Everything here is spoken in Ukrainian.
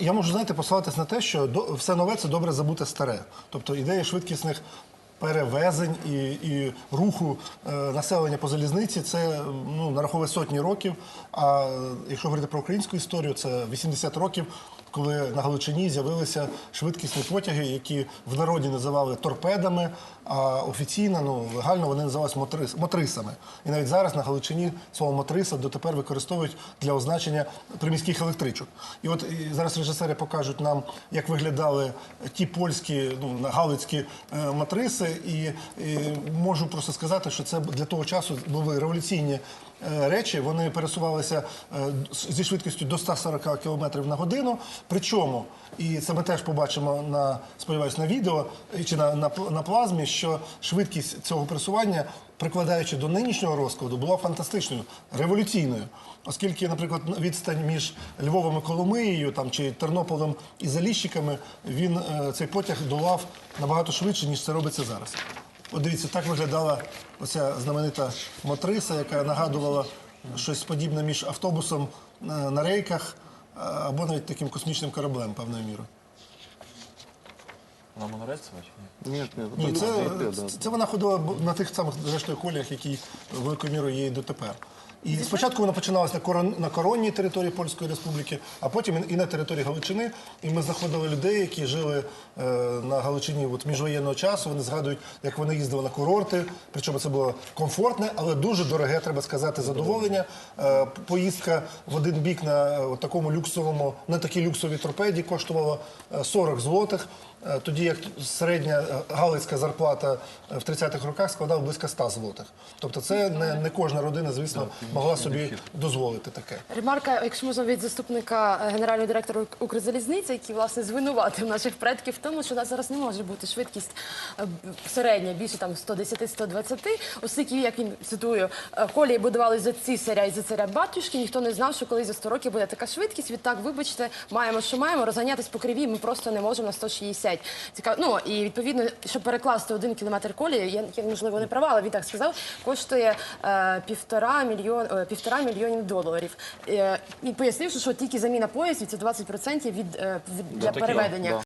Я можу знаєте, посилатись на те, що все нове це добре забути старе. Тобто ідея швидкісних перевезень і, і руху е, населення по залізниці це ну, нараховує сотні років. А якщо говорити про українську історію, це 80 років, коли на Галичині з'явилися швидкісні потяги, які в народі називали торпедами, а офіційно, ну легально вони називалися мотрис, мотрисами. І навіть зараз на Галичині слово мотриса дотепер використовують для означення приміських електричок. І от і зараз режисери покажуть нам, як виглядали ті польські, ну галицькі е, матриси, і, і можу просто сказати, що це для того часу були революційні. е, Речі вони пересувалися е, зі швидкістю до 140 км на годину. Причому, і це ми теж побачимо на сподіваюся, на відео чи на, на, на плазмі, що швидкість цього пересування, прикладаючи до нинішнього розкладу, була фантастичною, революційною. Оскільки, наприклад, відстань між Львовом і Коломиєю там, чи Тернополем і Заліщиками, він е, цей потяг долав набагато швидше, ніж це робиться зараз. От дивіться, так виглядала оця знаменита мотриса, яка нагадувала щось подібне між автобусом е, на рейках або навіть таким космічним кораблем, певною мірою. На монорельсово Ні, ні? ні, нет, Ні, це, це, це вона ходила на тих самих зрештою коліях, які великою мірою є і дотепер. І спочатку вона починалася на, корон, на коронній території Польської Республіки, а потім і на території Галичини. І ми знаходили людей, які жили е, на Галичині от, міжвоєнного часу. Вони згадують, як вони їздили на курорти. Причому це було комфортне, але дуже дороге, треба сказати, задоволення. Е, поїздка в один бік на е, от такому люксовому, на такій люксовій торпеді коштувала е, 40 злотих. Тоді як середня галицька зарплата в 30-х роках складала близько 100 злотих. Тобто це не, не кожна родина, звісно, могла собі дозволити таке. Ремарка, якщо можна від заступника е, генерального директора Ук- Укрзалізниці, який власне звинуватив наших предків в тому, що у нас зараз не може бути швидкість е, середня більше там 110-120, оскільки, як він цитую, е, колії будували за цісаря і за царя батюшки, ніхто не знав, що колись за 100 років буде така швидкість. Відтак, вибачте, маємо, що маємо, розганятись по кривій ми просто не можемо на 160. Цікаво. Ну і відповідно, щоб перекласти один кілометр колії, я, можливо не права, але він так сказав, коштує півтора мільйон е, півтора мільйонів доларів. Е, і пояснивши, що, тільки заміна поясів це 20% від, е, від для переведення.